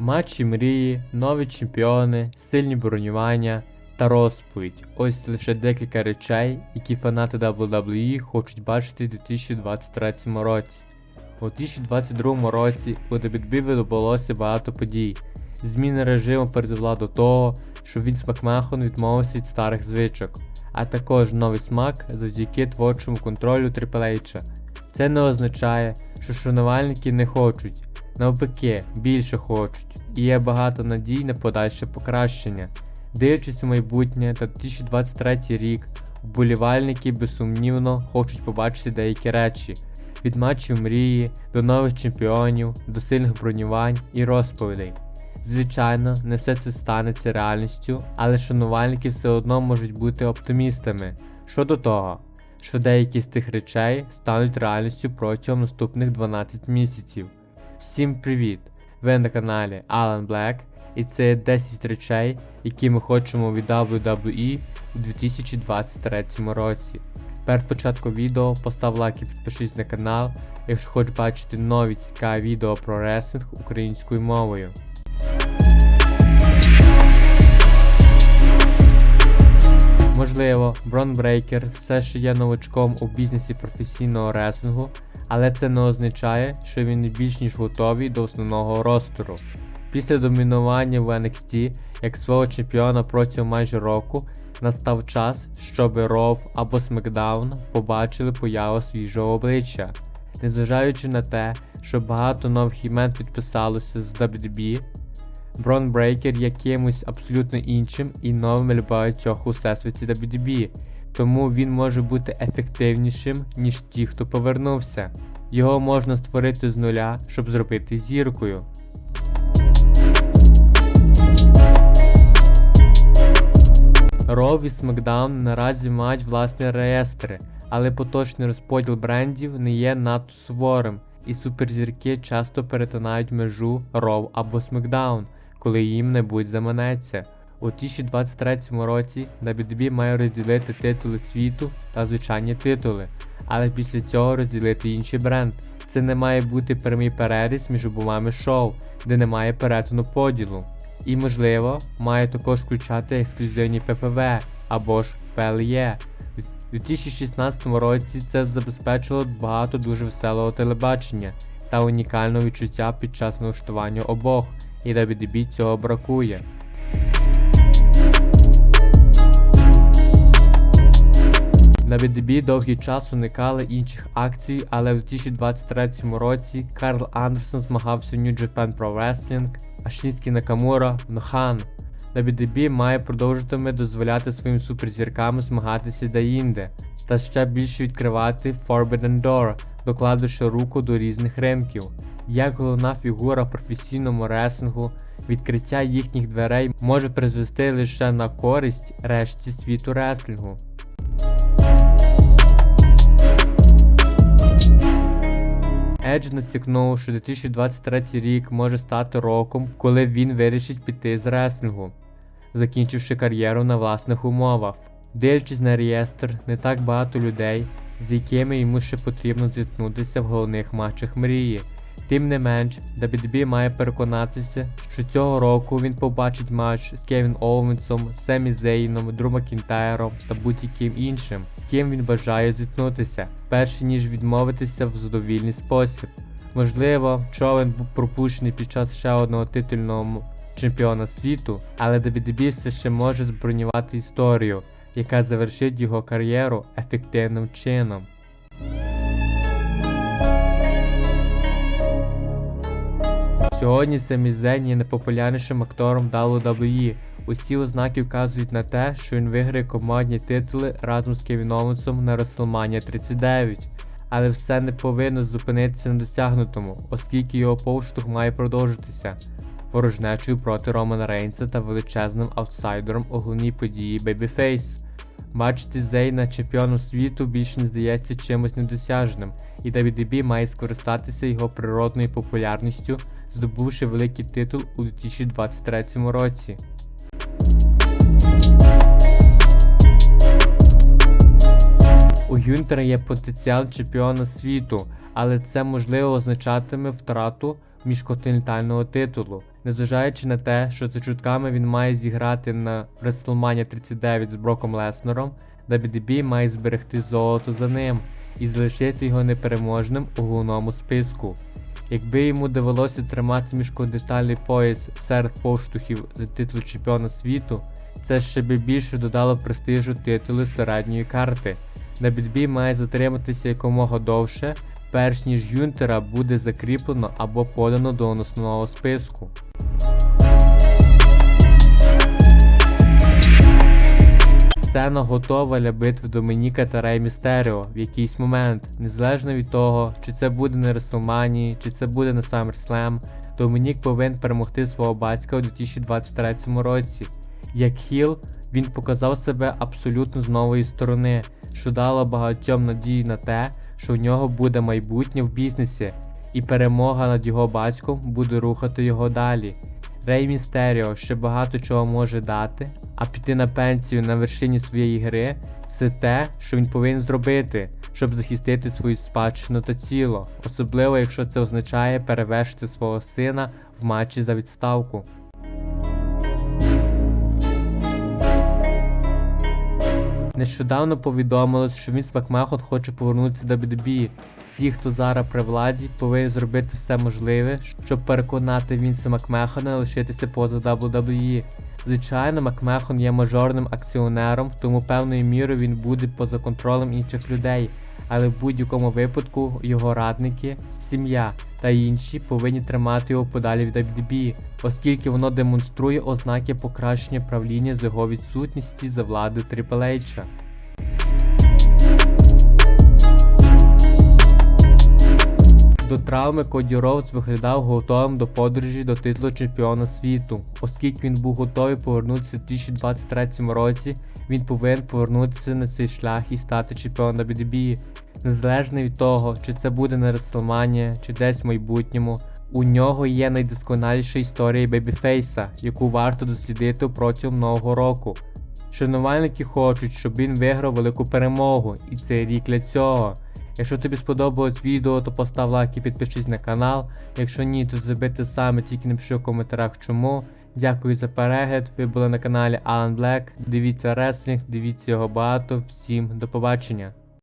Матчі мрії, нові чемпіони, сильні бронювання та розповідь. Ось лише декілька речей, які фанати WWE хочуть бачити у 2023 році. У 2022 році у WWE відбулося багато подій. Зміна режиму призвела до того, що Вінс Макмехон відмовився від старих звичок, а також новий смак завдяки творчому контролю Triple. Це не означає, що шанувальники не хочуть, навпаки, більше хочуть, і є багато надій на подальше покращення. Дивлячись у майбутнє та 2023 рік, вболівальники безсумнівно хочуть побачити деякі речі. Від матчів мрії до нових чемпіонів, до сильних бронювань і розповідей. Звичайно, не все це станеться реальністю, але шанувальники все одно можуть бути оптимістами щодо того, що деякі з тих речей стануть реальністю протягом наступних 12 місяців. Всім привіт! Ви на каналі Alan Black і це 10 речей, які ми хочемо від WWE у 2023 році. Перед початком відео постав лайк і підпишись на канал, якщо хочеш бачити нові цікаві відео про рестлинг українською мовою. Можливо, Брон Брейкер все ще є новачком у бізнесі професійного реслінгу, але це не означає, що він більш ніж готовий до основного ростеру. Після домінування в NXT як свого чемпіона протягом майже року настав час, щоб Raw або SmackDown побачили появу свіжого обличчя. Незважаючи на те, що багато нових імен підписалося з WWE, Брон Брейкер є кимось абсолютно іншим і новим для багатьох у всесвіті WWE, тому він може бути ефективнішим, ніж ті, хто повернувся. Його можна створити з нуля, щоб зробити зіркою. Raw і SmackDown наразі мають власні реєстри, але поточний розподіл брендів не є надто суворим, і суперзірки часто перетинають межу Raw або SmackDown, коли їм небудь заманеться. У 2023 році WWE має розділити титули світу та звичайні титули, але після цього розділити інший бренд. Це не має бути прямий переріз між обома шоу, де немає перетину поділу. І, можливо, має також включати ексклюзивні ППВ або ж PLE. У 2016 році це забезпечило багато дуже веселого телебачення та унікального відчуття під час налаштування обох, і WWE цього бракує. На BDB довгий час уникали інших акцій, але в 2023 році Карл Андерсон змагався в New Japan Pro Wrestling, а Шінський Накамура в Нохан. BDB має продовжуватиме дозволяти своїм суперзіркам змагатися деінде, та ще більше відкривати Forbidden Door, докладучи руку до різних ринків. Як головна фігура в професійному реслінгу, відкриття їхніх дверей може призвести лише на користь решті світу реслінгу. Едж натякнув, що 2023 рік може стати роком, коли він вирішить піти з реслінгу, закінчивши кар'єру на власних умовах. Дивлячись на реєстр, не так багато людей, з якими йому ще потрібно зіткнутися в головних матчах мрії. Тим не менш, WWE має переконатися, що цього року він побачить матч з Кевін Оуенсом, Семі Зейном, Дру Макінтайром та будь-яким іншим, з ким він бажає зіткнутися, перш ніж відмовитися в задовільний спосіб. Можливо, човен був пропущений під час ще одного титульного чемпіона світу, але WWE все ще може збронювати історію, яка завершить його кар'єру ефективним чином. Сьогодні Семі Зейн є найпопулярнішим актором WWE. Усі ознаки вказують на те, що він виграє командні титули разом з Кевін Оуенсом на WrestleMania 39. Але все не повинно зупинитися на досягнутому, оскільки його повштовх має продовжитися порожнечою проти Романа Рейнса та величезним аутсайдером у головній події Babyface. Бачити Зейна чемпіоном світу більше не здається чимось недосяжним, і WWE має скористатися його природною популярністю, здобувши великий титул у 2023 році. У Гюнтера є потенціал чемпіона світу, але це можливо означатиме втрату міжконтинентального титулу. Незважаючи на те, що за чутками він має зіграти на WrestleMania 39 з Броком Леснером, WWE має зберегти золото за ним і залишити його непереможним у головному списку. Якби йому довелося тримати міжконтинентальний пояс серед поштовхів за титул чемпіона світу, це ще би більше додало престижу титулу середньої карти. WWE має затриматися якомога довше, перш ніж Юнтера буде закріплено або подано до основного списку. Сцена готова для битви Домініка та Рей Містеріо в якийсь момент, незалежно від того, чи це буде на WrestleMania, чи це буде на SummerSlam, Домінік повинен перемогти свого батька у 2023 році. Як хіл, він показав себе абсолютно з нової сторони, що дало багатьом надії на те, що у нього буде майбутнє в бізнесі, і перемога над його батьком буде рухати його далі. Рей Містеріо ще багато чого може дати, а піти на пенсію на вершині своєї гри це те, що він повинен зробити, щоб захистити свою спадщину та тіло, особливо якщо це означає перевершити свого сина в матчі за відставку. Нещодавно повідомилось, що Міс Макмехот хоче повернутися до WWE. Ті, хто зараз при владі, повинні зробити все можливе, щоб переконати Вінса Макмехона лишитися поза WWE. Звичайно, Макмехон є мажорним акціонером, тому певною мірою він буде поза контролем інших людей, але в будь-якому випадку його радники, сім'я та інші повинні тримати його подалі від WWE, оскільки воно демонструє ознаки покращення правління з його відсутності за влади Triple H. До травми Коді Роудс виглядав готовим до подорожі до титулу чемпіона світу. Оскільки він був готовий повернутися в 2023 році, він повинен повернутися на цей шлях і стати чемпіоном WWE. Незалежно від того, чи це буде на WrestleMania, чи десь в майбутньому, у нього є найдосконаліша історія Бебіфейса, яку варто дослідити протягом нового року. Шанувальники хочуть, щоб він виграв велику перемогу, і це рік для цього. Якщо тобі сподобалось відео, то постав лайк і підпишись на канал. Якщо ні, то зроби те саме, тільки напиши в коментарях чому. Дякую за перегляд. Ви були на каналі Alan Black. Дивіться реслінг, дивіться його багато. Всім до побачення.